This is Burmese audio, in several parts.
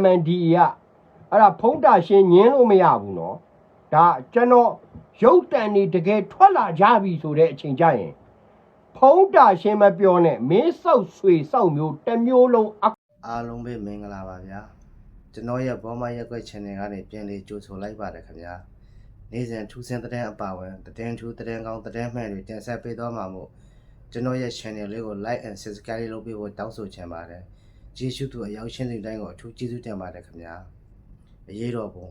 MNDE ကအဲ့ဒါဖုံးတာရှင်ညင်းလို့မရဘူးနော်ဒါကျွန်တော်ရုပ်တန်နေတကယ်ထွက်လာကြပြီဆိုတဲ့အချိန်ကျရင်ဖုံးတာရှင်မပြောနဲ့မင်းစောက်ဆွေစောက်မျိုးတစ်မျိုးလုံးအားလုံးပဲမင်္ဂလာပါဗျာကျွန်တော်ရဲ့ဘောမရက်ွက် channel ကနေပြန်လေးကြိုဆိုလိုက်ပါတယ်ခင်ဗျာနေ့စဉ်ထူးဆန်းတဲ့တဲ့အပါဝင်တဲ့ထူးတဲ့ကောင်းတဲ့မှန်တွေတင်ဆက်ပေးသွားမှာမို့ကျွန်တော်ရဲ့ channel လေးကို like and subscribe လုပ်ပေးဖို့တောင်းဆိုချင်ပါတယ်။ ကျေးဇူးသူအရောက်ရှင်းတဲ့တိုင်းကိုအထူးကျေးဇူးတင်ပါတယ်ခင်ဗျာအရေးတော်ပုံ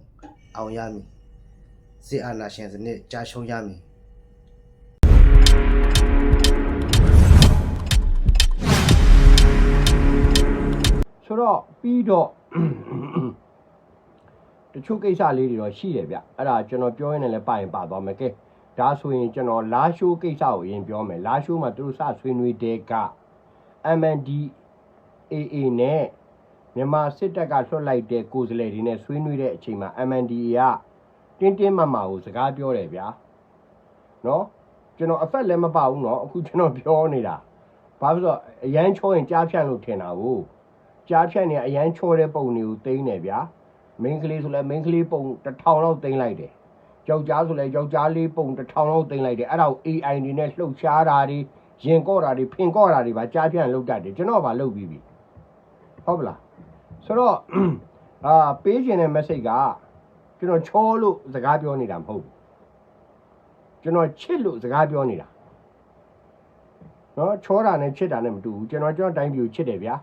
အောင်ရမည်စစ်အာဏာရှင်စနစ်ကြာရှုံးရမည်ဆိုတော့ပြီးတော့တချို့ကိစ္စလေးတွေတော့ရှိတယ်ဗျအဲ့ဒါကျွန်တော်ပြောရင်းနဲ့လည်းပါရင်ပါသွားမယ်ကဲဒါဆိုရင်ကျွန်တော်လာရှိုးကိစ္စကိုအရင်ပြောမယ်လာရှိုးမှာသူတို့စဆွေးနွေးတဲ့က MND AA နဲ့မြန်မာစစ်တပ်ကလွှတ်လိုက်တဲ့ကိုယ်စားလှယ်တွေနဲ့ဆွေးနွေးတဲ့အချိန်မှာ MNDA ကတင်းတင်းမတ်မာကိုစကားပြောတယ်ဗျာနော်ကျွန်တော်အဖက်လည်းမပါဘူးနော်အခုကျွန်တော်ပြောနေတာဘာဖြစ်လို့အရန်ချောရင်ကြားဖြန့်လို့ထင်တာကိုကြားဖြတ်နေအရန်ချောတဲ့ပုံတွေကိုသိမ်းနေဗျာမိန်းကလေးဆိုလဲမိန်းကလေးပုံတစ်ထောင်လောက်သိမ်းလိုက်တယ်ယောက်ျားဆိုလဲယောက်ျားလေးပုံတစ်ထောင်လောက်သိမ်းလိုက်တယ်အဲ့ဒါကို AI တွေနဲ့လှုပ်ရှားတာတွေရင်ကော့တာတွေဖင်ကော့တာတွေပါကြားဖြတ်လှုပ်တတ်တယ်ကျွန်တော်ဗာလှုပ်ပြီးပြီ ဟုတ်ပလားဆိုတော့အာပေးခြင်းတဲ့ message ကကျွန်တော်ချောလို့စကားပြောနေတာမဟုတ်ဘူးကျွန်တော်ချစ်လို့စကားပြောနေတာနော်ချောတာနဲ့ချစ်တာနဲ့မတူဘူးကျွန်တော်ကျွန်တော်တိုင်းပြည်ကိုချစ်တယ်ဗျာ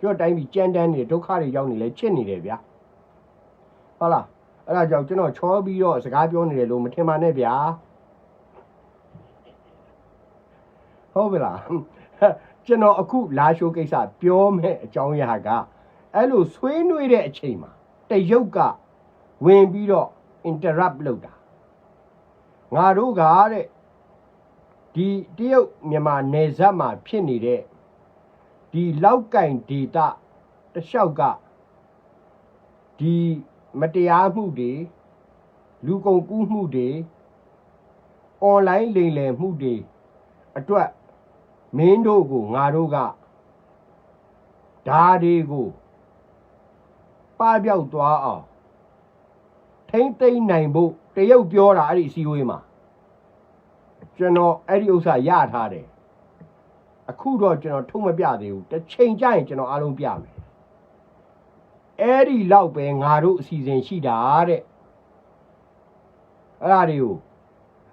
ကျွန်တော်တိုင်းပြည်ကြမ်းတမ်းနေဒုက္ခတွေရောက်နေလဲချစ်နေတယ်ဗျာဟုတ်လားအဲ့ဒါကြောင့်ကျွန်တော်ချောပြီးတော့စကားပြောနေတယ်လို့မထင်ပါနဲ့ဗျာဟုတ်ပြီလား ကျွန်တော်အခုလာရှိုးကိစ္စပြောမဲ့အကြောင်းအရာကအဲ့လိုဆွေးနွေးတဲ့အချိန်မှာတရုတ်ကဝင်ပြီးတော့ interrupt လုပ်တာငါတို့ကတဲ့ဒီတရုတ်မြန်မာနယ်စပ်မှာဖြစ်နေတဲ့ဒီလောက်ကင်ဒေတာတလျှောက်ကဒီမတရားမှုတွေလူကုန်ကူးမှုတွေအွန်လိုင်းလိမ်လည်မှုတွေအတွက် မင်းတို့ကိုငါတို့ကဓာတွေကိုပပြောက်သွားအောင်ထိမ့်သိမ့်နိုင်ဖို့တရုတ်ပြောတာအဲ့ဒီအစည်းအဝေးမှာကျွန်တော်အဲ့ဒီဥစ္စာရထားတယ်အခုတော့ကျွန်တော်ထုတ်မပြသေးဘူးတစ်ချိန်ကျရင်ကျွန်တော်အားလုံးပြမယ်အဲ့ဒီလောက်ပဲငါတို့အစီအစဉ်ရှိတာတဲ့အဲ့ဒါတွေကို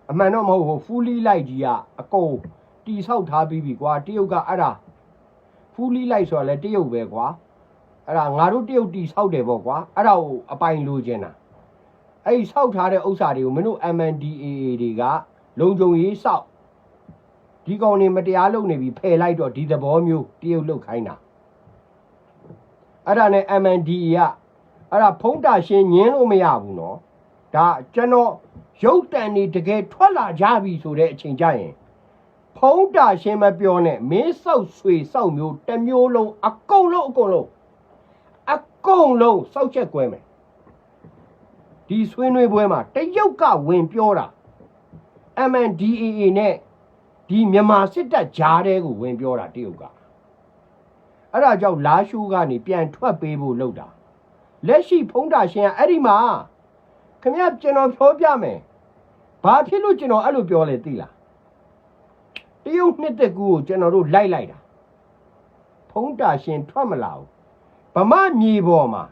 အမှန်တော့မဟုတ်ဘူးဖူလီလိုက်ကြီးကအကုန် တီဆောက်ထားပြီးပြီကွာတရုတ်ကအဲ့ဒါဖူးလီလိုက်ဆိုတာလဲတရုတ်ပဲကွာအဲ့ဒါငါတို့တရုတ်တီဆောက်တယ်ပေါ့ကွာအဲ့ဒါကိုအပိုင်လိုချင်တာအဲ့ဒီဆောက်ထားတဲ့ဥစ္စာတွေကိုမင်းတို့ MNDAA တွေကလုံခြုံရေးဆောက်ဒီကောင်တွေမတရားလုပ်နေပြီဖယ်လိုက်တော့ဒီသဘောမျိုးတရုတ်လုတ်ခိုင်းတာအဲ့ဒါနဲ့ MNDAA ကအဲ့ဒါဖုံးတာရှင်းညင်းလို့မရဘူးနော်ဒါကျွန်တော်ရုပ်တံတွေတကယ်ထွက်လာကြပြီဆိုတဲ့အချိန်ကြရင် ဖုံးတာရှင်းမပြောနဲ့မင်းစောက်ဆွေစောက်မျိုးတစ်မျိုးလုံးအကုန်လုံးအကုန်လုံးအကုန်လုံးစောက်ချက်ကွဲမယ်ဒီဆွေးနွေးပွဲမှာတရုတ်ကဝင်ပြောတာ MNDAA နဲ့ဒီမြန်မာစစ်တပ်ကြားတဲကိုဝင်ပြောတာတရုတ်ကအဲ့ဒါကြောင့်လာရှိုးကနေပြန်ထွက်ပေးဖို့လုပ်တာလက်ရှိဖုံးတာရှင်ကအဲ့ဒီမှာခမရကျွန်တော်ပြောပြမယ်ဘာဖြစ်လို့ကျွန်တော်အဲ့လိုပြောလဲသိလား တရုတ်နှစ်သက်ကူကိုကျွန်တော်တို့လိုက်လိုက်တာဖုံးတာရှင်ထွက်မလာဘူးဗမာမြေပေါ်မှာ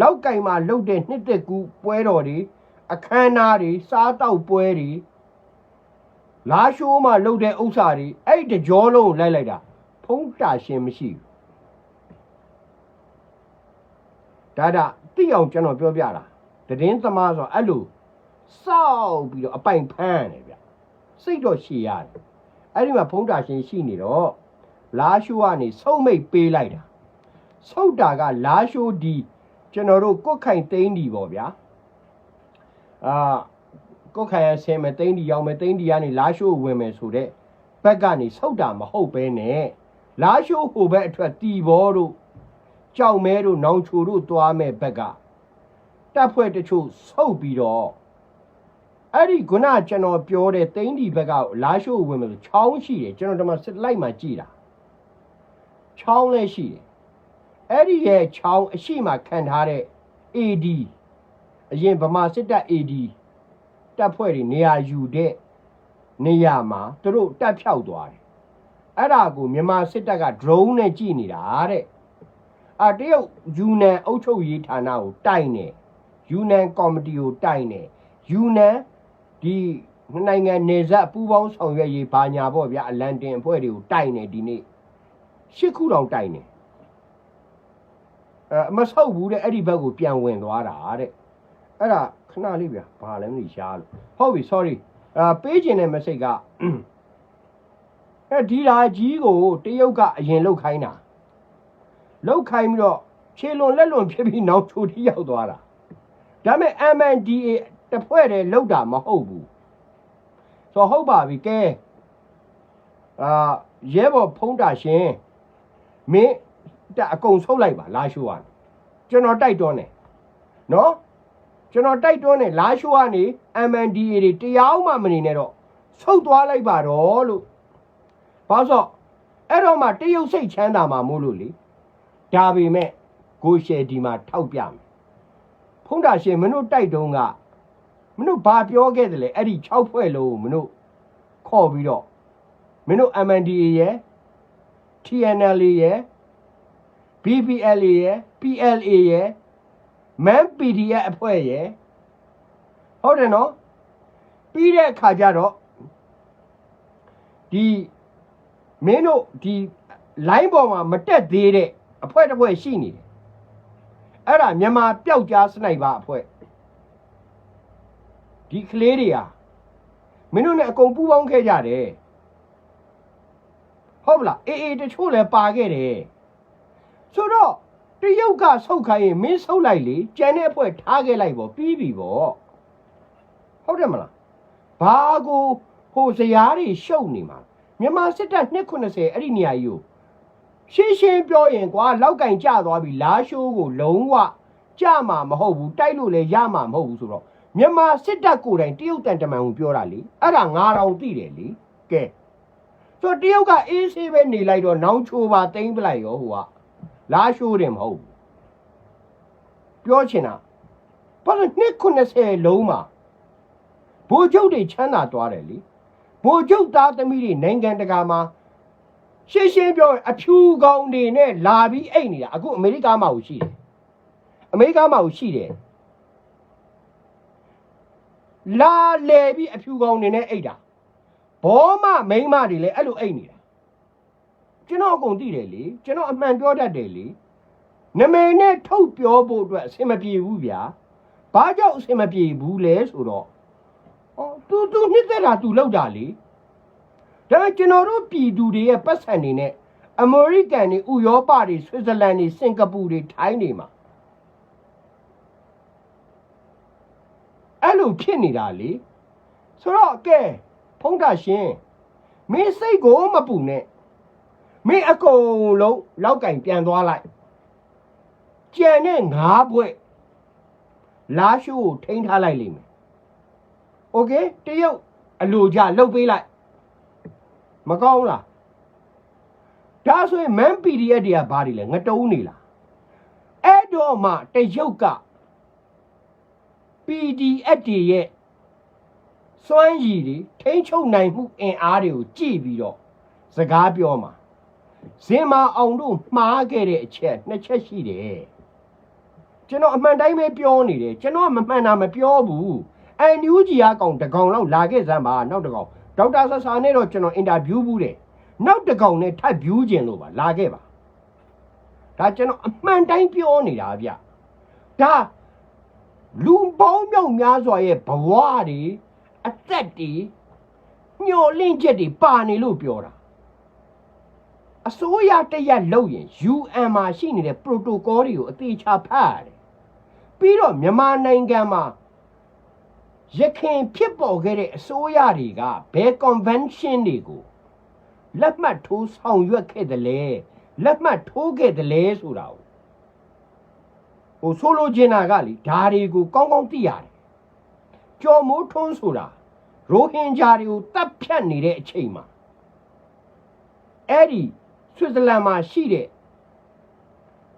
လောက်ကင်မှာလှုပ်တဲ့နှစ်သက်ကူပွဲတော်တွေအခမ်းအနားတွေစားတောက်ပွဲတွေလာရှိုးမှာလှုပ်တဲ့ဥစ္စာတွေအဲ့ဒီတကြောလုံးကိုလိုက်လိုက်တာဖုံးတာရှင်မရှိဘူးဒါဒါတိအောင်ကျွန်တော်ပြောပြတာတည်င်းသမားဆိုတော့အဲ့လိုစောက်ပြီးတော့အပိုင်ဖမ်းတယ်ဗျစိတ်တော့ရှည်ရတယ် အဲ့ဒီမှာဖုံးတာရှင်ရှိနေတော့လာရှိုးကနေဆုံးမိတ်ပေးလိုက်တာဆုတ်တာကလာရှိုးဒီကျွန်တော်တို့ကွတ်ခိုင်သိန်းဒီပေါ့ဗျာအာကိုယ်ခိုင်ရဆင်းမယ်တိန်းဒီရောက်မယ်တိန်းဒီကနေလာရှိုးဝင်မယ်ဆိုတဲ့ဘက်ကနေဆုတ်တာမဟုတ်ပဲနဲ့လာရှိုးဟိုဘက်အထွက်တီဘောတို့ကြောက်မဲတို့နောင်ချိုတို့သွားမဲ့ဘက်ကတပ်ဖွဲ့တချို့ဆုတ်ပြီးတော့ အဲ့ဒီခုနကျွန်တော်ပြောတဲ့တိန်းဒီဘက်ကလာရှိုးဝင်မယ်ဆိုချောင်းရှိတယ်ကျွန်တော်ဒီမှာစစ်လိုက်မှကြည့်တာချောင်းလည်းရှိတယ်အဲ့ဒီရဲ့ချောင်းအရှိမခံထားတဲ့ AD အရင်ဗမာစစ်တပ် AD တပ်ဖွဲ့တွေနေရာယူတဲ့နေရာမှာသူတို့တပ်ဖြောက်သွားတယ်အဲ့ဒါကိုမြန်မာစစ်တပ်က drone နဲ့ကြည့်နေတာတဲ့အာတရုတ်ယူနန်အုပ်ချုပ်ရေးဌာနကိုတိုက်နေယူနန်ကော်မတီကိုတိုက်နေယူနန် ဒီနှစ်နိုင်ငံနေဆက်ပူးပေါင်းဆောင်ရွက်ရေးဘာညာပေါ့ဗျာအလန်တင်အဖွဲ့တွေကိုတိုက်နေဒီနေ့ရှစ်ခုတောင်တိုက်နေအဲမဆုပ်ဘူးတဲ့အဲ့ဒီဘက်ကိုပြန်ဝင်သွားတာတဲ့အဲ့ဒါခဏလေးဗျာဘာလဲမသိရှားလို့ဟုတ်ပြီ sorry အာပေးခြင်းတဲ့ message ကအဲဒီဓာကြီးကိုတရုတ်ကအရင်လုတ်ခိုင်းတာလုတ်ခိုင်းပြီးတော့ခြေလွန်လက်လွန်ဖြစ်ပြီးနောက်ချိုတီးရောက်သွားတာဒါပေမဲ့ MNDA တဖွဲ့တည်းလုတ်တာမဟုတ်ဘူးဆိုတော့ဟုတ်ပါပြီကဲအာရဲဘော်ဖုံးတာရှင်မင်းတက်အကုန်ဆုတ်လိုက်ပါလာရှိုးကနေကျွန်တော်တိုက်တွန်းတယ်နော်ကျွန်တော်တိုက်တွန်းတယ်လာရှိုးကနေ MNDA တွေတရားမှမနေနဲ့တော့ဆုတ်သွားလိုက်ပါတော့လို့ဘာလို့ဆိုအဲ့တော့မှတရုတ်စိတ်ချမ်းသာမှာမို့လို့လေဒါပေမဲ့ကိုရှယ်ဒီမှာထောက်ပြမယ်ဖုံးတာရှင်မင်းတို့တိုက်တုံးက မင်းတို့ဘာပြောခဲ့တယ်လဲအဲ့ဒီ6ဖွဲ့လုံးကိုမင်းတို့ခေါ်ပြီးတော့မင်းတို့ MNDA ရယ် TNL ရယ် BPL ရယ် PLA ရယ် MAN PDF အဖွဲ့ရယ်ဟုတ်တယ်နော်ပြီးတဲ့အခါကျတော့ဒီမင်းတို့ဒီ line ပေါ်မှာမတက်သေးတဲ့အဖွဲ့တစ်ဖွဲ့ရှိနေတယ်အဲ့ဒါမြန်မာပျောက်ကြားစနိုက်ပါအဖွဲ့ ဒီကလေးတွေဟာမင်းတို့နဲ့အကုန်ပူးပေါင်းခဲ့ကြတယ်ဟုတ်ပလားအေးအေးတချို့လည်းပါခဲ့တယ်ဆိုတော့တရုတ်ကဆုတ်ခိုင်းရင်မင်းဆုတ်လိုက်လေကြံတဲ့အဖွဲ့ထားခဲ့လိုက်ပေါ့ပြီးပြီပေါ့ဟုတ်တယ်မလားဘာကိုဟိုဇရားတွေရှုပ်နေမှာမြန်မာစစ်တပ်290အဲ့ဒီနေရာကြီးကိုရှင်းရှင်းပြောရင်ကွာလောက်ကင်ကျသွားပြီလာရှိုးကိုလုံးဝကြမှာမဟုတ်ဘူးတိုက်လို့လည်းရမှာမဟုတ်ဘူးဆိုတော့ မြန်မာစစ်တပ်ကိုယ်တိုင်တရုတ်တန်တမန်ကိုပြောတာလေအဲ့ဒါငါတောင်သိတယ်လေကဲဆိုတော့တရုတ်ကအေးဆေးပဲနေလိုက်တော့နောင်ချိုပါတိမ့်ပလိုက်ရောဟိုကလာရှိုးတယ်မဟုတ်ဘူးပြောချင်တာဘာလို့290လုံးမှာဘိုလ်ချုပ်တွေချမ်းသာသွားတယ်လေဘိုလ်ချုပ်သားသမီးတွေနိုင်ငံတကာမှာရှင်းရှင်းပြောရင်အဖြူကောင်တွေနဲ့လာပြီးအိတ်နေတာအခုအမေရိကမှာကိုရှိတယ်အမေရိကမှာကိုရှိတယ် လာလေပြီးအဖြူကောင်တွေနဲ့အိတ်တာဘောမမိန်းမတွေလည်းအဲ့လိုအိတ်နေတာကျွန်တော်အကုန်သိတယ်လေကျွန်တော်အမှန်ပြောတတ်တယ်လေနမိတ်နဲ့ထုတ်ပြောဖို့အတွက်အဆင်မပြေဘူးဗျာဘာကြောင့်အဆင်မပြေဘူးလဲဆိုတော့ဩသူသူနှစ်သက်တာသူလောက်တာလေဒါပေမဲ့ကျွန်တော်တို့ပြည်သူတွေရဲ့ပတ်စံနေနဲ့အမေရိကန်တွေဥရောပတွေဆွစ်ဇာလန်တွေစင်ကာပူတွေထိုင်းတွေမှာ အဲ့လိုဖြစ်နေတာလေဆိုတော့ကဲဖုံးတာရှင်မင်းစိတ်ကိုမပူနဲ့မင်းအကုန်လုံးလောက်ကင်ပြန်သွားလိုက်ကြံတဲ့ငါးဘွဲ့လာရှိုးကိုထိန်းထားလိုက်လိမ့်မယ်โอเคတရုတ်အလိုကြလှုပ်ပေးလိုက်မကောင်းလားဒါဆိုရင် man PDF တွေကဘာတွေလဲငတုံးနေလားအဲ့တော့မှတရုတ်က PDF တွေရဲ့စွမ်းရည်တွေထိန်းချုပ်နိုင်မှုအင်အားတွေကိုကြည့်ပြီးတော့စကားပြောမှာဇင်မာအောင်တို့မှားခဲ့တဲ့အချက်နှစ်ချက်ရှိတယ်ကျွန်တော်အမှန်တိုင်းပဲပြောနေတယ်ကျွန်တော်ကမမှန်တာမပြောဘူးအန်ယူဂျီအကောင်တကောင်လောက်လာခဲ့စမ်းပါနောက်တကောင်ဒေါက်တာဆဆာနဲ့တော့ကျွန်တော်အင်တာဗျူးဘူးတယ်နောက်တကောင်နဲ့ထပ်ဗျူးခြင်းလို့ပါလာခဲ့ပါဒါကျွန်တော်အမှန်တိုင်းပြောနေတာဗျဒါ လူပေါင်းမြောက်များစွာရဲ့ဘဝတွေအသက်တွေညှော်လင့်ချက်တွေပါနေလို့ပြောတာအစိုးရတရက်လုပ်ရင် UN မှာရှိနေတဲ့ protocol တွေကိုအသေးချာဖတ်ရတယ်ပြီးတော့မြန်မာနိုင်ငံမှာရခင်ဖြစ်ပေါ်ခဲ့တဲ့အစိုးရတွေကဘယ် convention တွေကိုလက်မှတ်ထိုးဆောင်ရွက်ခဲ့တယ်လဲလက်မှတ်ထိုးခဲ့တယ်လဲဆိုတာကို ဟိုဆိုလိုချင်တာကလေဒါတွေကိုကောင်းကောင်းသိရတယ်ကြော်မိုးထွန်းဆိုတာရိုဟင်ဂျာတွေကိုတပ်ဖြတ်နေတဲ့အချိန်မှာအဲ့ဒီဆွစ်ဇာလန်မှာရှိတဲ့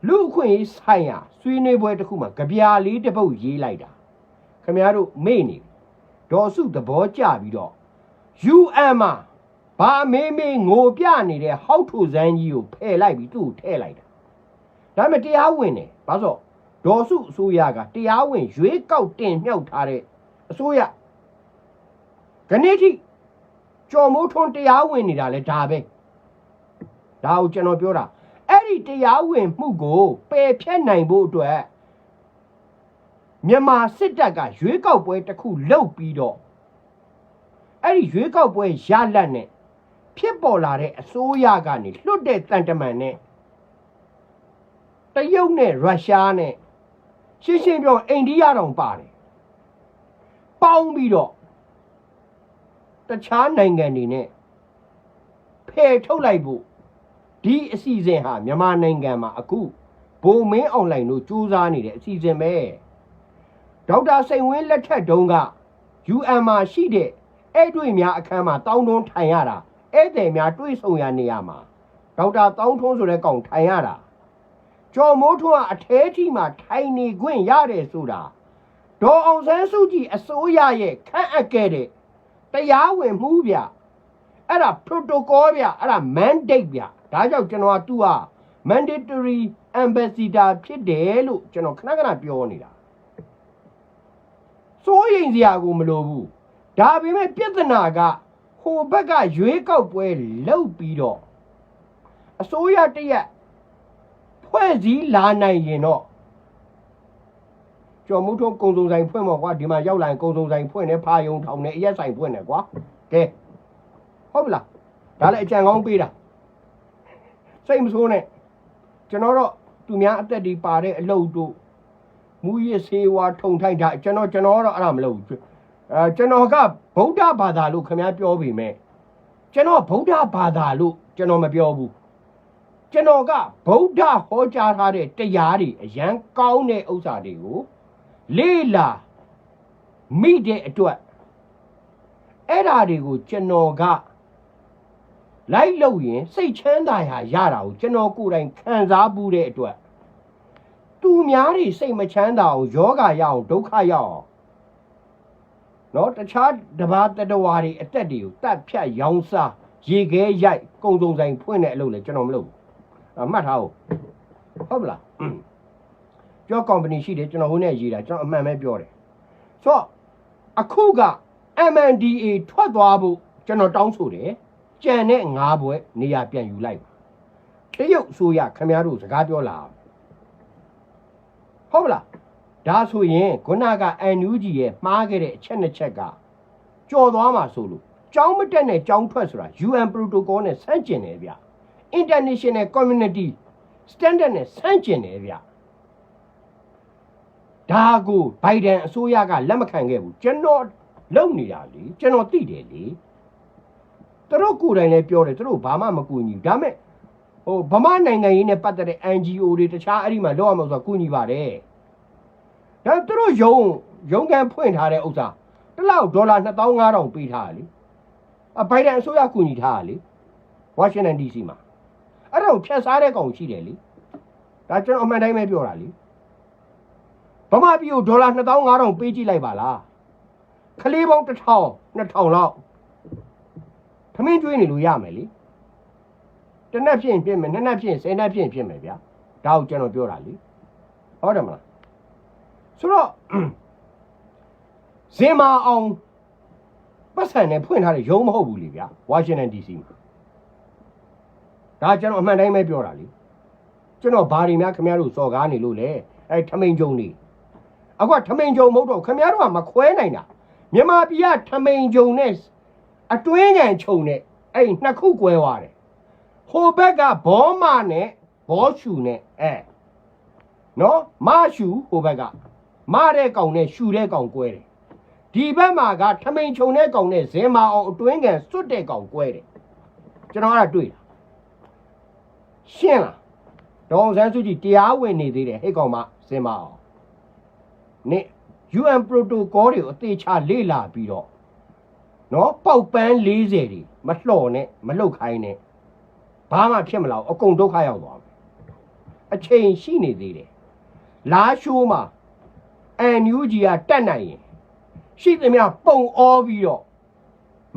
လူအခွင့်အရေးဆိုင်ရာဆွေးနွေးပွဲတစ်ခုမှာကြပြာလေးတစ်ပုတ်ရေးလိုက်တာခင်ဗျားတို့မေ့နေပြီဒေါ်စုသဘောကျပြီးတော့ UN မှာဘာမေးမေးငိုပြနေတဲ့ဟောက်ထိုစန်းကြီးကိုဖယ်လိုက်ပြီးသူ့ကိုထည့်လိုက်တာဒါပေမဲ့တရားဝင်တယ်ဘာလို့ ဒေါ်စုအစိုးရကတရားဝင်ရွေးကောက်တင်မြှောက်ထားတဲ့အစိုးရခဏထိကြော်မိုးထွန်းတရားဝင်နေတာလဲဒါပဲဒါကိုကျွန်တော်ပြောတာအဲ့ဒီတရားဝင်မှုကိုပယ်ဖျက်နိုင်ဖို့အတွက်မြန်မာစစ်တပ်ကရွေးကောက်ပွဲတစ်ခုလုပ်ပြီးတော့အဲ့ဒီရွေးကောက်ပွဲရလတ်နဲ့ဖြစ်ပေါ်လာတဲ့အစိုးရကနေလွတ်တဲ့တန်တမန်နဲ့တရုတ်နဲ့ရုရှားနဲ့ ရှင်းရှင်းပြောအိန္ဒိယတောင်ပါတယ်ပေါင်းပြီးတော့တခြားနိုင်ငံတွေနဲ့ဖယ်ထုတ်လိုက်ဖို့ဒီအစီအစဉ်ဟာမြန်မာနိုင်ငံမှာအခုဘုံမင်းအွန်လိုင်းတို့စူးစမ်းနေတဲ့အစီအစဉ်ပဲဒေါက်တာစိန်ဝင်းလက်ထက်တုန်းက UN မှာရှိတဲ့အဲ့တွေ့များအခန်းမှာတောင်းတွန်းထိုင်ရတာဧည့်သည်များတွေ့ဆုံရနေရမှာဒေါက်တာတောင်းထွန်းဆိုတဲ့ကောင်ထိုင်ရတာ ကျော်မိုးထွန်းကအထဲထိမှာထိုင်နေခွင့်ရတယ်ဆိုတာဒေါ်အောင်ဆန်းစုကြည်အစိုးရရဲ့ခန့်အပ်ခဲ့တဲ့တရားဝင်မှုဗျအဲ့ဒါ protocol ဗျအဲ့ဒါ mandate ဗျဒါကြောင့်ကျွန်တော်ကသူ့ဟာ mandatory ambassador ဖြစ်တယ်လို့ကျွန်တော်ခဏခဏပြောနေတာစိုးရင်စရာကိုမလိုဘူးဒါပေမဲ့ပြဿနာကဟိုဘက်ကရွေးကောက်ပွဲလုပ်ပြီးတော့အစိုးရတရက် ဖွဲ့စည်းလာနိုင်ရင်တော့ကျော်မှုထုံးကုံစုံဆိုင်ဖွင့်မော်ကွာဒီမှာရောက်လာရင်ကုံစုံဆိုင်ဖွင့်နေဖာယုံထောင်နေအရက်ဆိုင်ဖွင့်နေကွာကဲဟုတ်ပြီလားဒါလည်းအကြံကောင်းပေးတာစိတ်မဆိုးနဲ့ကျွန်တော်တော့သူများအသက်ဒီပါတဲ့အလုပ်တို့မူရစ်ဆေးဝါးထုံထိုက်တာကျွန်တော်ကျွန်တော်ကတော့အဲ့ဒါမလုပ်ဘူးအဲကျွန်တော်ကဗုဒ္ဓဘာသာလို့ခင်ဗျားပြောပေမဲ့ကျွန်တော်ဗုဒ္ဓဘာသာလို့ကျွန်တော်မပြောဘူး ကျွန်တော်ကဗုဒ္ဓဟောကြားထားတဲ့တရားတွေအရန်ကောင်းတဲ့ဥစ္စာတွေကိုလေးလာမိတဲ့အတွက်အဲ့ဓာတွေကိုကျွန်တော်ကလိုက်လို့ရင်စိတ်ချမ်းသာရာရတာကိုကျွန်တော်ကိုယ်တိုင်ခံစားမှုတဲ့အတွက်သူများတွေစိတ်မချမ်းသာအောင်ယောဂရအောင်ဒုက္ခရအောင်နော်တခြားတဘာတတဝါတွေအသက်တွေကိုတတ်ဖြတ်ရောင်းစားရေခဲရိုက်ကုံစုံဆိုင်ဖွင့်တဲ့အလုပ်လေကျွန်တော်မလုပ်ဘူးအ မှတ်ထားဟုတ်ဟုတ်ပလားอืมပြော company ရှိတယ်ကျွန်တော်ဟိုနဲ့ရေးတာကျွန်တော်အမှန်ပဲပြောတယ်ဆိုတော့အခုက MNDA ထွက်သွားဖို့ကျွန်တော်တောင်းဆိုတယ်ကြံတဲ့ငါးဘွဲနေရာပြန်ယူလိုက်ပါတရုတ်အစိုးရခင်ဗျားတို့စကားပြောလာဟုတ်ပလားဒါဆိုရင်ခုနက NUG ရဲ့မှားခဲ့တဲ့အချက်နှစ်ချက်ကကြော်သွားမှာဆိုလို့ကြောင်းမတက်နဲ့ကြောင်းထွက်ဆိုတာ UN protocol နဲ့ဆန့်ကျင်တယ်ဗျ International Community Standard နဲ့ဆန့်ကျင်တယ်ဗျဒါကိုဘိုင်ဒန်အစိုးရကလက်မခံခဲ့ဘူးကျွန်တော်လုံနေတာလေကျွန်တော်သိတယ်လေသူတို့ကိုယ်တိုင်လည်းပြောတယ်သူတို့ဘာမှမကူညီဘူးဒါမဲ့ဟိုဗမာနိုင်ငံရေးနဲ့ပတ်သက်တဲ့ NGO တွေတခြားအဲ့ဒီမှာလောက်ရမှာဆိုတာကူညီပါတယ်ဒါသူတို့ယုံယုံကန်ဖွင့်ထားတဲ့ဥစ္စာတစ်လောက်ဒေါ်လာ2500ပေးထားတာလေအဘိုင်ဒန်အစိုးရကူညီထားတာလေဝါရှင်တန် DC မှာ အဲ့ဒါကိုဖြတ်စားတဲ့ကောင်ရှိတယ်လေဒါကျွန်တော်အမှန်တိုင်းပဲပြောတာလေဗမာပြည်ကိုဒေါ်လာ2500ပေးကြည့်လိုက်ပါလားခလေးပေါင်း1000 2000လောက်သမင်းကျွေးနေလို့ရမယ်လေတစ်နက်ဖြစ်ရင်ဖြစ်မယ်နှစ်နက်ဖြစ်ရင်ဆယ်နက်ဖြစ်ရင်ဖြစ်မယ်ဗျာဒါကိုကျွန်တော်ပြောတာလေဟုတ်တယ်မလားဆိုတော့ဇင်မာအောင်ပတ်စံနဲ့ဖွင့်ထားတဲ့ရုံးမဟုတ်ဘူးလေဗျာဝါရှင်တန် DC မှာ ဒါကျွန်တော်အမှန်တိုင်းပဲပြောတာလေကျွန်တော်ဘာတွေများခင်ဗျားတို့စော်ကားနေလို့လေအဲထမိန်ကြုံနေအခုကထမိန်ကြုံမဟုတ်တော့ခင်ဗျားတို့ကမခွဲနိုင်တာမြန်မာပြည်ကထမိန်ကြုံနဲ့အတွင်းကန်ခြုံနဲ့အဲ့နှစ်ခုကွဲသွားတယ်ဟိုဘက်ကဘောမနဲ့ဘောရှူနဲ့အဲနော်မရှူဟိုဘက်ကမတဲ့ကောင်နဲ့ရှူတဲ့ကောင်ကွဲတယ်ဒီဘက်မှာကထမိန်ခြုံတဲ့ကောင်နဲ့ဇင်မာအောင်အတွင်းကန်စွတ်တဲ့ကောင်ကွဲတယ်ကျွန်တော်ကတွေ့တာ ရှင်းလားဒေါအောင်ဆန်းစုကြည်တရားဝင်နေသေးတယ်ဟဲ့ကောင်မဇင်မာအောင်နေ UN protocol တွေကိုအသေးချလေ့လာပြီးတော့နော်ပေါက်ပန်း40တွေမလှော်နဲ့မလှုပ်ခိုင်းနဲ့ဘာမှဖြစ်မလာဘူးအကုန်ဒုက္ခရောက်သွားမယ်အချိန်ရှိနေသေးတယ်လာရှိုးမှာအန်ယူဂျီကတက်နိုင်ရင်ရှိသမျှပုံအောပြီးတော့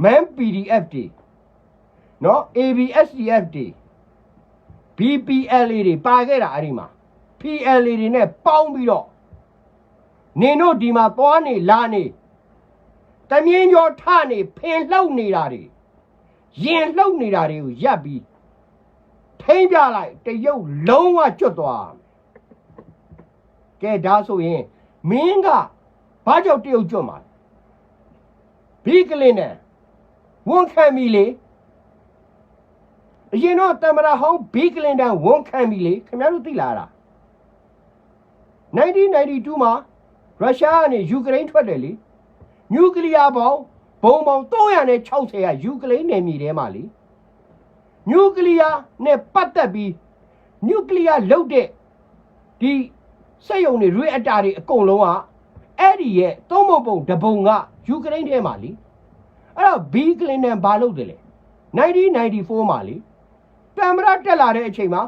man PDF တွေနော် ABSDF တွေ BPLA တွေပါခဲ့တာအဲ့ဒီမှာ PLA တွေနဲ့ပေါင်းပြီးတော့နင်တို့ဒီမှာသွားနေလာနေတမင်းကျော်ထနေဖင်လှုပ်နေတာတွေရင်လှုပ်နေတာတွေကိုရပ်ပြီးထိမ့်ပြလိုက်တရုတ်လုံးဝကျွတ်သွားကဲဒါဆိုရင်မင်းကဘာကြောင့်တရုတ်ကျွတ်မှာဘီကလင်းနဲ့ဝန်ခံပြီလေ အရင်တော့တမရဟောင်းဘီကလင်တန်ဝန်ခံပြီလေခင်ဗျားတို့သိလားလား1992မှာရုရှားကနေယူကရိန်းထွက်တယ်လေနျူကလ িয়ার ပေါင်းဘုံပေါင်း360ကယူကရိန်းနယ်မြေထဲမှာလေနျူကလ িয়ার နဲ့ပတ်သက်ပြီးနျူကလ িয়ার လုတ်တဲ့ဒီစက်ယုံတွေရွေးအတာတွေအကုန်လုံးကအဲ့ဒီရဲ့သုံးပုံပုံတပုံကယူကရိန်းထဲမှာလေအဲ့တော့ဘီကလင်တန်ဘာလုပ်တယ်လဲ1994မှာလေ တမ်မရတက်လာတဲ့အချိန်မှာ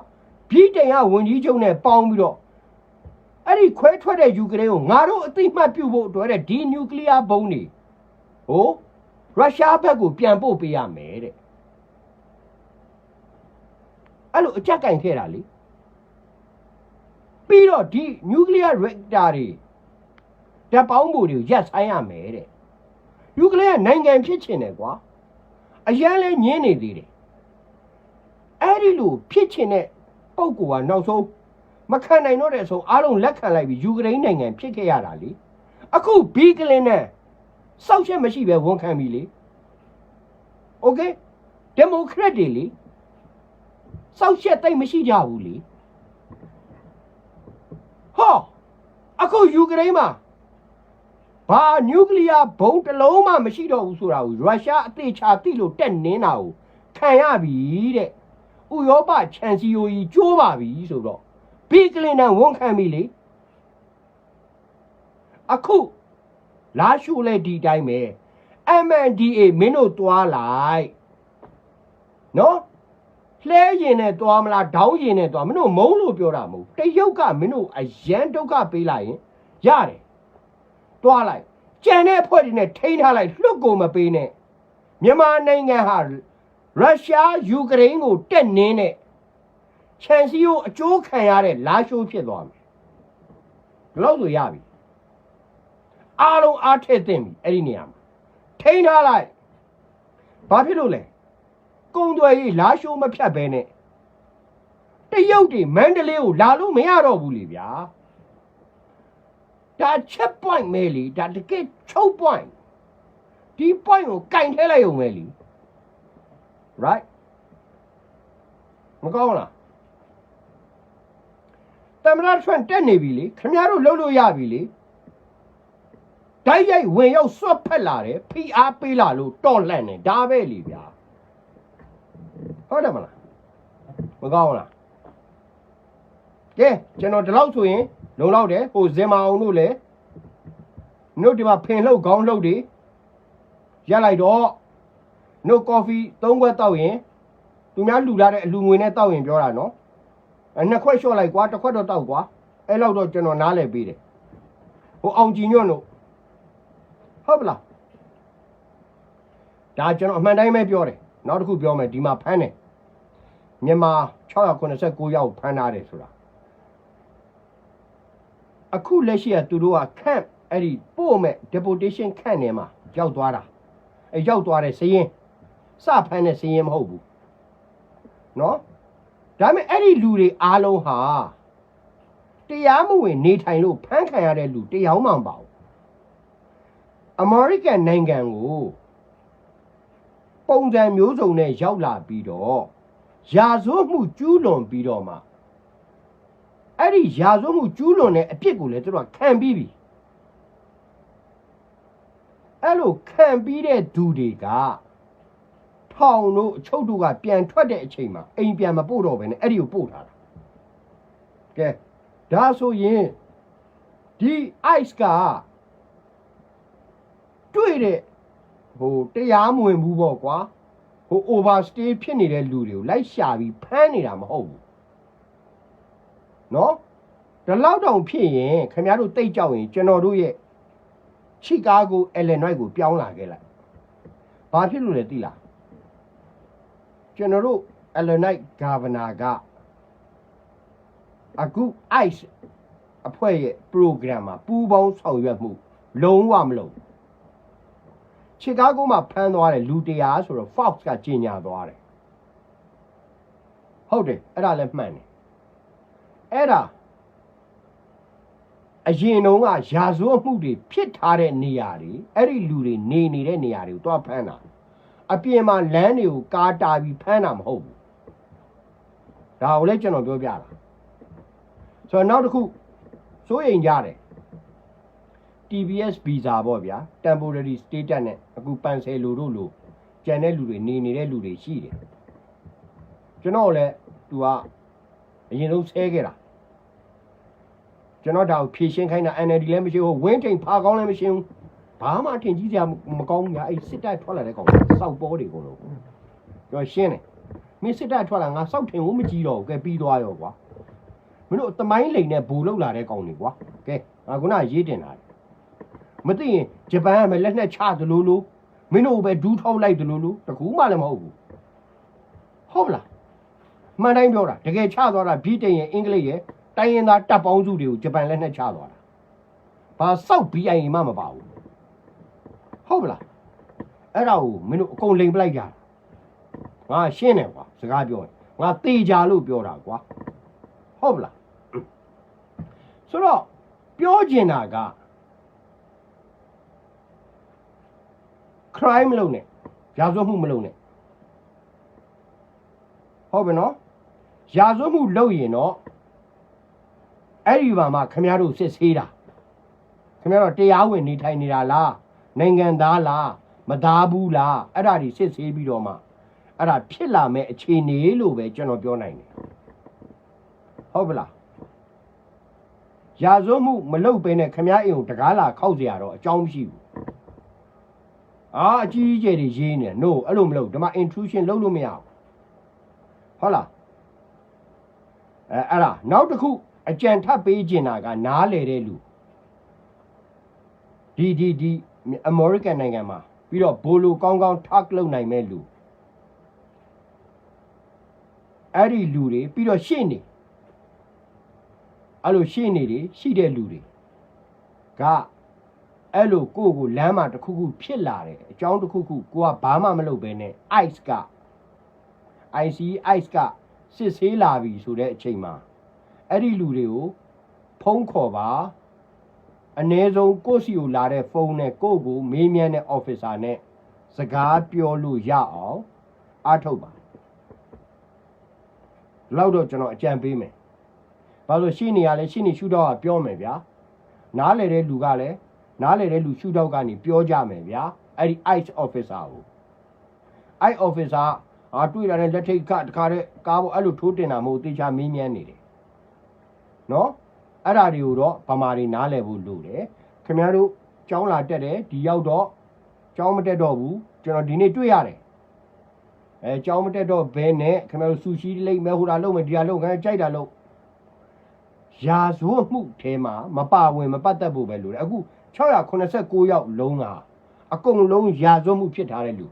ဗြိတိန်ကဝန်ကြီးချုပ်နဲ့ပေါင်းပြီးတော့အဲ့ဒီခွဲထွက်တဲ့ယူကရိန်းကိုငါတို့အသိမှတ်ပြုဖို့အတွက်တဲ့ဒီနျူကလ িয়ার ဘုံတွေဟိုရုရှားဘက်ကိုပြန်ပို့ပေးရမယ်တဲ့အဲ့လိုအကြက်ကင်ခဲ့တာလေပြီးတော့ဒီနျူကလ িয়ার ရက်တာတွေဓာတ်ပေါင်းဖို့တွေကိုရပ်ဆိုင်းရမယ်တဲ့ယူကရိန်းကနိုင်ငံဖြစ်ချင်တယ်ကွာအရန်လဲညင်းနေသေးတယ် အဲ့ဒီလိုဖြစ်ချင်တဲ့ပုံကူကနောက်ဆုံးမခံနိုင်တော့တဲ့အဆုံးအားလုံးလက်ခံလိုက်ပြီးယူကရိန်းနိုင်ငံဖြစ်ခဲ့ရတာလေအခုဘီကလင်နဲ့စောက်ချက်မရှိပဲဝန်ခံပြီလေโอเคဒီမိုကရက်တွေလေစောက်ချက်တိတ်မရှိကြဘူးလေဟောအခုယူကရိန်းမှာဘာနျူကလ িয়ার ဘုံးတစ်လုံးမှမရှိတော့ဘူးဆိုတာကိုရုရှားအသေးချာသိလို့တက်နင်းတာကိုခံရပြီတဲ့ ဥရောပချန်စီယိုကြီးကျိုးပါပြီဆိုတော့ဘီကလင်တန်ဝန်ခံပြီလေအခုလာရှုလဲဒီတိုင်းပဲ MNDA မင်းတို့သွားလိုက်နော်လှဲရင်နဲ့သွားမလားဒေါင်းရင်နဲ့သွားမင်းတို့မုံလို့ပြောတာမဟုတ်တရုတ်ကမင်းတို့အရန်ဒုက္ခပေးလိုက်ရင်ရတယ်သွားလိုက်ကြံတဲ့အဖွဲ့တွေနဲ့ထိန်းထားလိုက်လွတ်ကုန်မပေးနဲ့မြန်မာနိုင်ငံဟာ ရုရှားယူကရိန်းကိုတက်နင်းတဲ့ချန်စီကိုအကျိုးခံရတဲ့လာရှိုးဖြစ်သွားမယ်ဒီလောက်ဆိုရပြီအားလုံးအားထည့်သင့်ပြီအဲ့ဒီနေရာမှာထိန်းထားလိုက်ဘာဖြစ်လို့လဲကုံတွေကြီးလာရှိုးမဖြတ်ဘဲနဲ့တရုတ်တွေမန္တလေးကိုလာလို့မရတော့ဘူးလေဗျာဒါချက် point မဲလေဒါတကယ်ချုပ် point ဒီ point ကိုကင်ထဲလိုက်ရုံပဲလေ right မကောင်းလားတမရထွန်းတက်နေပြီလေခင်ဗျားတို့လှုပ်လို့ရပြီလေဓာတ်ရိုက်ဝင်ရောက်ဆွတ်ဖက်လာတယ်ဖိအားပေးလာလို့တော်လှန်တယ်ဒါပဲလေဗျာဟုတ်တယ်မလားမကောင်းလားကဲကျွန်တော်ဒီလောက်ဆိုရင်လုံလောက်တယ်ဟိုဇင်မအောင်တို့လည်းတို့ဒီမှာဖင်လှုပ်ခေါင်းလှုပ်တွေရက်လိုက်တော့ no coffee သုံးခွက်တောက်ရင်သူများလူလာတဲ့အလူငွေနဲ့တောက်ရင်ပြောတာနော်အဲနှစ်ခွက်လျှော့လိုက်ကွာတစ်ခွက်တော့တောက်ကွာအဲ့လောက်တော့ကျွန်တော်နားလည်ပေးတယ်ဟိုအောင်ကြည်ညွန့်တို့ဟုတ်ပလားဒါကျွန်တော်အမှန်တိုင်းပဲပြောတယ်နောက်တစ်ခုပြောမယ်ဒီမှာဖမ်းတယ်မြန်မာ689ယောက်ဖမ်းထားတယ်ဆိုတာအခုလက်ရှိကသူတို့ကခန့်အဲ့ဒီပို့မဲ့ deportation ခန့်နေမှာရောက်သွားတာအဲရောက်သွားတဲ့စရင် စဖမ်းတဲ့စည်ရင်မဟုတ်ဘူးเนาะဒါပေမဲ့အဲ့ဒီလူတွေအားလုံးဟာတရားမဝင်နေထိုင်လို့ဖမ်းခံရတဲ့လူတရားမှမပါဘူးအမေရိကန်နိုင်ငံကိုပုံစံမျိုးစုံနဲ့ရောက်လာပြီးတော့ရာဇဝတ်မှုကျူးလွန်ပြီးတော့မှအဲ့ဒီရာဇဝတ်မှုကျူးလွန်တဲ့အပြစ်ကိုလည်းသူတို့ကခံပြီးပြီအဲ့လိုခံပြီးတဲ့သူတွေက ထောင်တို့အချုပ်တို့ကပြန်ထွက်တဲ့အချိန်မှာအိမ်ပြန်မပို့တော့ဘဲနဲ့အဲ့ဒီကိုပို့ထားတာကဲဒါဆိုရင်ဒီ ice ကတွေ့တဲ့ဟိုတရားမဝင်ဘူးပေါ့ကွာဟို overstay ဖြစ်နေတဲ့လူတွေကိုလိုက်ရှာပြီးဖမ်းနေတာမဟုတ်ဘူးနော်ဒီလောက်တောင်ဖြစ်ရင်ခင်ဗျားတို့တိတ်ကြောက်ရင်ကျွန်တော်တို့ရဲ့ချီကာဂိုအလီနွိုက်ကိုပြောင်းလာခဲ့လိုက်ဘာဖြစ်လို့လဲသိလား ကျွန်တော်တို့အလီနွိုက်ဂါဗနာကအခု ICE အဖွဲ့ရဲ့ program မှာပူးပေါင်းဆောင်ရွက်မှု လုံးဝမလုပ်ချီကာဂိုမှာဖမ်းသွားတယ်လူတရားဆိုတော့ Fox ကကြီးညာသွားတယ်ဟုတ်တယ်အဲ့ဒါလည်းမှန်တယ်အဲ့ဒါအရင်တုန်းကရာဇဝတ်မှုတွေဖြစ်ထားတဲ့နေရာတွေအဲ့ဒီလူတွေနေနေတဲ့နေရာတွေကိုတွားဖမ်းတာ အပြင်မှာလမ်းတွေကိုကားတာပြီးဖမ်းတာမဟုတ်ဘူးဒါကိုလည်းကျွန်တော်ပြောပြတာဆိုတော့နောက်တစ်ခုစိုးရင်ကြတယ် TBS visa ပေါ့ဗျာ temporary status နဲ့အခုပန်ဆယ်လူတို့လိုကြံတဲ့လူတွေနေနေတဲ့လူတွေရှိတယ်ကျွန်တော်လည်းသူကအရင်ဆုံးဆဲခဲ့တာကျွန်တော်ဒါကိုဖြည့်ရှင်းခိုင်းတာ NLD လည်းမရှိဘူးဝင်းထိန်ဖာကောင်းလည်းမရှိဘူး ဘာမှထင်ကြီးစရာမကောင်းဘူးညာအဲ့စစ်တပ်ထွက်လာတဲ့ကောင်စောက်ပေါ်တွေကုန်လို့ကျွန်တော်ရှင်းတယ်မင်းစစ်တပ်ထွက်လာငါစောက်ထင်ကိုမကြည့်တော့ဘူးကဲပြီးသွားရောကွာမင်းတို့တမိုင်းလိန်နဲ့ဘူလောက်လာတဲ့ကောင်တွေကွာကဲငါခုနရေးတင်တာလေမသိရင်ဂျပန်ကပဲလက်နဲ့ချသလိုလိုမင်းတို့ပဲဒူးထောက်လိုက်သလိုလိုတကူမှလည်းမဟုတ်ဘူးဟုတ်မလားမှန်တိုင်းပြောတာတကယ်ချသွားတာဗြိတိန်ရဲ့အင်္ဂလိပ်ရဲ့တိုင်းရင်းသားတပ်ပေါင်းစုတွေကိုဂျပန်လက်နဲ့ချသွားတာဘာစောက် BIA မှမပါဘူး ဟုတ်မလားအဲ့ဒါကိုမင်းတို့အကုန်လိန်ပလိုက်ကြတာငါရှင်းတယ်ကွာစကားပြောရင်ငါတေချာလို့ပြောတာကွာဟုတ်မလားဆိုတော့ပြောချင်တာက crime မလုပ်နဲ့ရာဇဝတ်မှုမလုပ်နဲ့ဟုတ်ပြီနော်ရာဇဝတ်မှုလုပ်ရင်တော့အဲ့ဒီဘာမှခမရတို့စစ်ဆေးတာခမရတို့တရားဝင်နေထိုင်နေတာလား နိုင်ငံသားလားမသားဘူးလားအဲ့ဒါတွေစစ်ဆေးပြီးတော့မှအဲ့ဒါဖြစ်လာမဲ့အခြေအနေလို့ပဲကျွန်တော်ပြောနိုင်တယ်ဟုတ်ပလားရာဇဝတ်မှုမလုပ်ဘဲနဲ့ခမရအိမ်ကိုတကားလာခောက်เสียရတော့အကြောင်းမရှိဘူး အာအကြီးအကျယ်တွေရေးနေ no အဲ့လိုမလုပ်ဒီမှာ intrusion လုပ်လို့မရဘူးဟုတ်လားအဲအဲ့ဒါနောက်တစ်ခုအကြံထပ်ပေးချင်တာကနားလေတဲ့လူဒီဒီဒီ American နိုင်ငံမှာပြီးတော့ဘိုလိုကောင်းကောင်း talk လုပ်နိုင်မဲ့လူအဲ့ဒီလူတွေပြီးတော့ရှေ့နေအဲ့လိုရှေ့နေတွေရှိတဲ့လူတွေကအဲ့လိုကိုယ့်ကိုလမ်းမှာတစ်ခုခုဖြစ်လာတယ်အကြောင်းတစ်ခုခုကိုကဘာမှမလုပ်ဘဲနဲ့ ice က IC ice ကစစ်ဆေးလာပြီဆိုတဲ့အချိန်မှာအဲ့ဒီလူတွေကိုဖုန်းခေါ်ပါ အ ਨੇ ဆုံးကိုယ့်စီကိုလာတဲ့ဖုန်းနဲ့ကိုယ့်ကိုမေးမြန်းတဲ့ officer နဲ့စကားပြောလို့ရအောင်အားထုတ်ပါလောက်တော့ကျွန်တော်အကြံပေးမယ်ဘာလို့ရှိနေရလဲရှိနေရှုတော့ကပြောမယ်ဗျာနားလေတဲ့လူကလည်းနားလေတဲ့လူရှုတော့ကနေပြောကြမယ်ဗျာအဲ့ဒီ ICE officer ကို ICE officer အာတွေ့တာနဲ့လက်ထိတ်ခတခါတဲ့ကားပေါ်အဲ့လိုထိုးတင်တာမဟုတ်တေချာမင်းမြန်းနေတယ်နော် အဲ့ဒါတွေကိုတော့ဗမာတွေနားလည်ဖို့လိုတယ်ခင်ဗျားတို့ကျောင်းလာတက်တယ်ဒီရောက်တော့ကျောင်းမတက်တော့ဘူးကျွန်တော်ဒီနေ့တွေ့ရတယ်အဲကျောင်းမတက်တော့ဘဲနဲ့ခင်ဗျားတို့ဆူရှီလိမ့်မယ်ဟိုတာလုံးမယ်ဒီတာလုံးခင်ဗျားကြိုက်တာလုံးရာဇဝတ်မှုထဲမှာမပါဝင်မပတ်သက်ဖို့ပဲလိုတယ်အခု689ယောက်လုံးကအကုန်လုံးရာဇဝတ်မှုဖြစ်ထားတဲ့လူ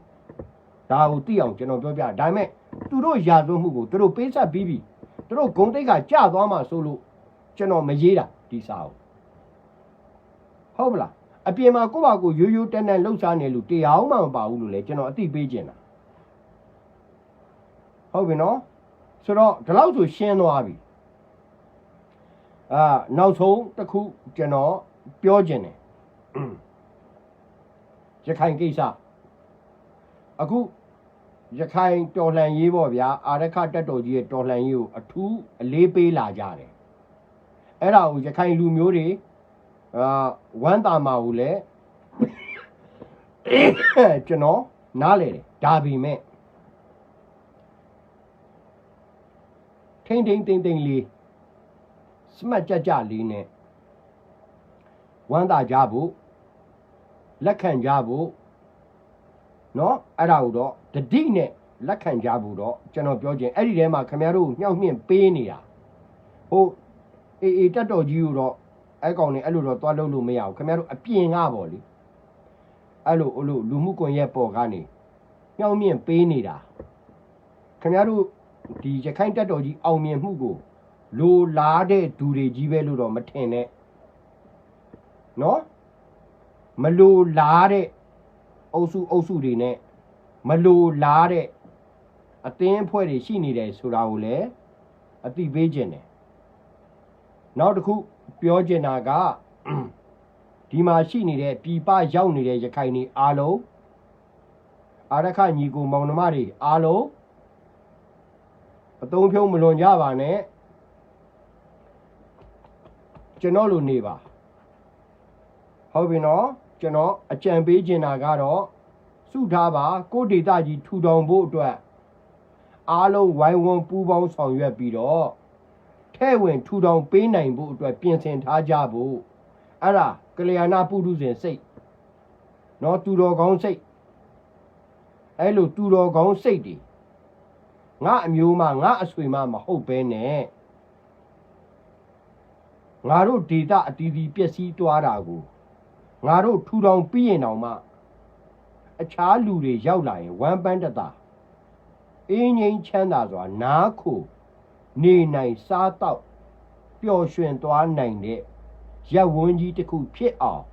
ဒါကိုသိအောင်ကျွန်တော်ပြောပြဒါပေမဲ့သူတို့ရာဇဝတ်မှုကိုသူတို့ပေးဆက်ပြီးပြီသူတို့ဂုံတိတ်ကကြသွားမှဆိုလို့ ကျွန်တော်မရေးတာဒီစာကိုဟုတ်ပလားအပြင်မှာကိုယ့်ဘာကိုရိုးရိုးတန်းတန်းလှုပ်ရှားနေလို့တရားမှမပါဘူးလို့လေကျွန်တော်အသိပေးခြင်းတာဟုတ်ပြီနော်ဆိုတော့ဒီလောက်ဆိုရှင်းသွားပြီအာနောက်ဆုံးတစ်ခုကျွန်တော်ပြောခြင်းတယ်ရခိုင်ကိစ္စအခုရခိုင်တော်လှန်ရေးပေါ့ဗျာအာရခတက်တော်ကြီးရဲ့တော်လှန်ရေးကိုအထူးအလေးပေးလာကြတယ် အဲ့ဒါကိုရခိုင်လူမျိုးတွေအာဝမ်းတာမာကိုလည်း ကျွန်တော်နားလေတယ်ဒါပေမဲ့ထိမ့်ထိမ့်တိမ့်တိမ့်လေးစမတ်ကြကြလေးနဲ့ဝမ်းတာကြဖို့လက်ခံကြဖို့เนาะအဲ့ဒါကိုတော့တတိနဲ့လက်ခံကြဖို့တော့ကျွန်တော်ပြောခြင်းအဲ့ဒီထဲမှာခင်ဗျားတို့ညှောက်နှင့်ပေးနေတာဟို အေးအေးတက်တော်ကြီးကိုတော့အဲ့ကောင်နေအဲ့လိုတော့သွားလို့လို့မရဘူးခင်ဗျားတို့အပြင်ကပေါ့လေအဲ့လိုအဲ့လိုလူမှုကွန်ရက်ပေါ်ကနေညှောင်းမြင့်ပေးနေတာခင်ဗျားတို့ဒီရခိုင်တက်တော်ကြီးအောင်မြင်မှုကိုလိုလားတဲ့ဒူတွေကြီးပဲလို့တော့မထင်နဲ့နော်မလိုလားတဲ့အုပ်စုအုပ်စုတွေနဲ့မလိုလားတဲ့အသင်းအဖွဲ့တွေရှိနေတယ်ဆိုတာကိုလည်းအသိပေးခြင်းတယ် နောက်တစ်ခုပြောချင်တာကဒီမှာရှိနေတဲ့ပြည်ပရောက်နေတဲ့ရခိုင်တွေအားလုံးအာရခညီကိုမောင်နှမတွေအားလုံးအသုံးဖြုံးမလွန်ကြပါနဲ့ကျွန်တော်လိုနေပါဟုတ်ပြီနော်ကျွန်တော်အကြံပေးချင်တာကတော့စုထားပါကိုယ့်ဒေတာကြီးထူထောင်ဖို့အတွက်အားလုံးဝိုင်းဝန်းပူးပေါင်းဆောင်ရွက်ပြီးတော့ ထဲ့ဝင်ထူထောင်ပေးနိုင်ဖို့အတွက်ပြင်ဆင်ထားကြဖို့အဲ့ဒါကလျာဏပုထုဇဉ်စိတ်နော်တူတော်ကောင်းစိတ်အဲ့လိုတူတော်ကောင်းစိတ်တွေငါအမျိုးမှငါအဆွေမှမဟုတ်ပဲနဲ့ငါတို့ဒေတာအတီးတီးပျက်စီးသွားတာကိုငါတို့ထူထောင်ပြီးရင်တောင်မှအခြားလူတွေရောက်လာရင်ဝမ်းပန်းတတာအင်းငိမ့်ချမ်းသာစွာနားခို နေနိုင်စားတော့ပျော်ရွှင်သွားနိုင်တဲ့ရက်ဝန်းကြီးတစ်ခုဖြစ်အောင်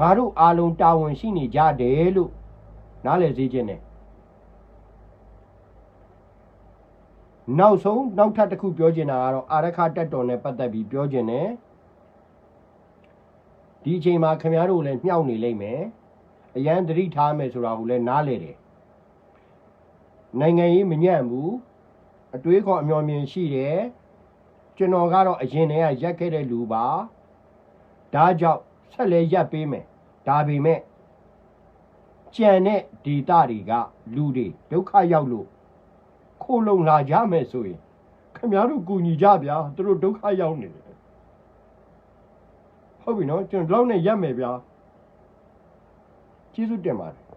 ငါတို့အားလုံးတာဝန်ရှိနေကြတယ်လို့နားလည်စေခြင်းနဲ့နောက်ဆုံးနောက်ထပ်တစ်ခုပြောချင်တာကတော့အာရခတက်တော်နဲ့ပတ်သက်ပြီးပြောချင်တယ်ဒီအချိန်မှာခင်ဗျားတို့လည်းညှောက်နေလိမ့်မယ်အရန်သတိထားမယ်ဆိုတာကိုလည်းနားလည်တယ်နိုင်ငံရေးမညံ့ဘူး အတွေးခေါ်အမျှော်မြင်ရှိတယ်ကျွန်တော်ကတော့အရင်တည်းကရက်ခဲ့တဲ့လူပါဒါကြောင့်ဆက်လဲရက်ပေးမယ်ဒါပေမဲ့ကြံတဲ့ဒေတာတွေကလူတွေဒုက္ခရောက်လို့ခိုးလုံလာကြမယ်ဆိုရင်ခင်ဗျားတို့ကူညီကြဗျာသူတို့ဒုက္ခရောက်နေတယ်ဟုတ်ပြီနော်ကျွန်တော်ဒီလောက်နဲ့ရက်မယ်ဗျာကျေးဇူးတင်ပါတယ်